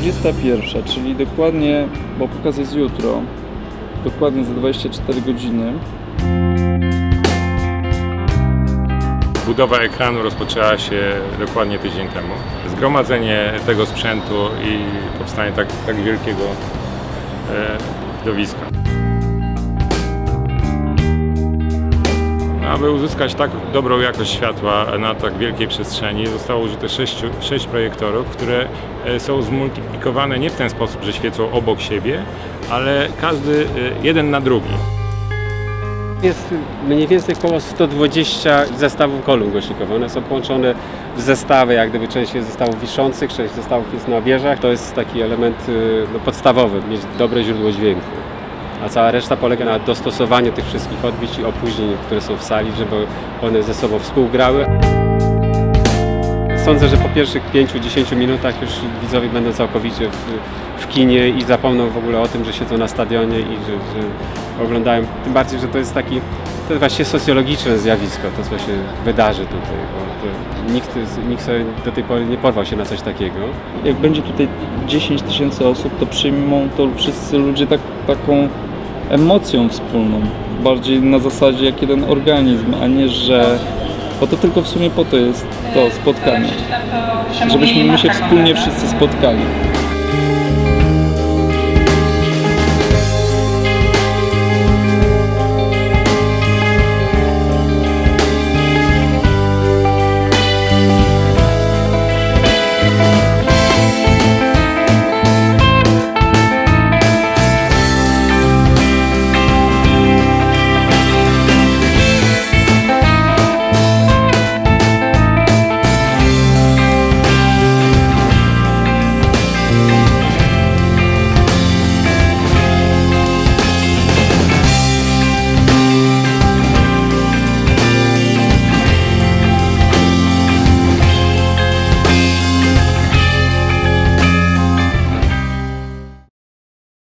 21, czyli dokładnie, bo pokaz jest jutro, dokładnie za 24 godziny. Budowa ekranu rozpoczęła się dokładnie tydzień temu. Zgromadzenie tego sprzętu i powstanie tak, tak wielkiego e, widowiska. Aby uzyskać tak dobrą jakość światła na tak wielkiej przestrzeni zostało użyte sześć projektorów, które e, są zmultiplikowane nie w ten sposób, że świecą obok siebie, ale każdy e, jeden na drugi. Jest mniej więcej około 120 zestawów kolumn głośnikowych. One są połączone w zestawy, jak gdyby część jest zestawów wiszących, część zestawów jest na wieżach. To jest taki element y, no, podstawowy, mieć dobre źródło dźwięku. A cała reszta polega na dostosowaniu tych wszystkich odbić i opóźnień, które są w sali, żeby one ze sobą współgrały. Sądzę, że po pierwszych 5-10 minutach już widzowie będą całkowicie w, w kinie i zapomną w ogóle o tym, że siedzą na stadionie i że, że oglądają. Tym bardziej, że to jest taki, to jest właśnie socjologiczne zjawisko, to co się wydarzy tutaj, bo nikt, nikt sobie do tej pory nie porwał się na coś takiego. Jak będzie tutaj 10 tysięcy osób, to przyjmą to wszyscy ludzie tak, taką emocją wspólną. Bardziej na zasadzie jak jeden organizm, a nie, że... Bo to tylko w sumie po to jest to spotkanie. Żebyśmy my się wspólnie wszyscy spotkali.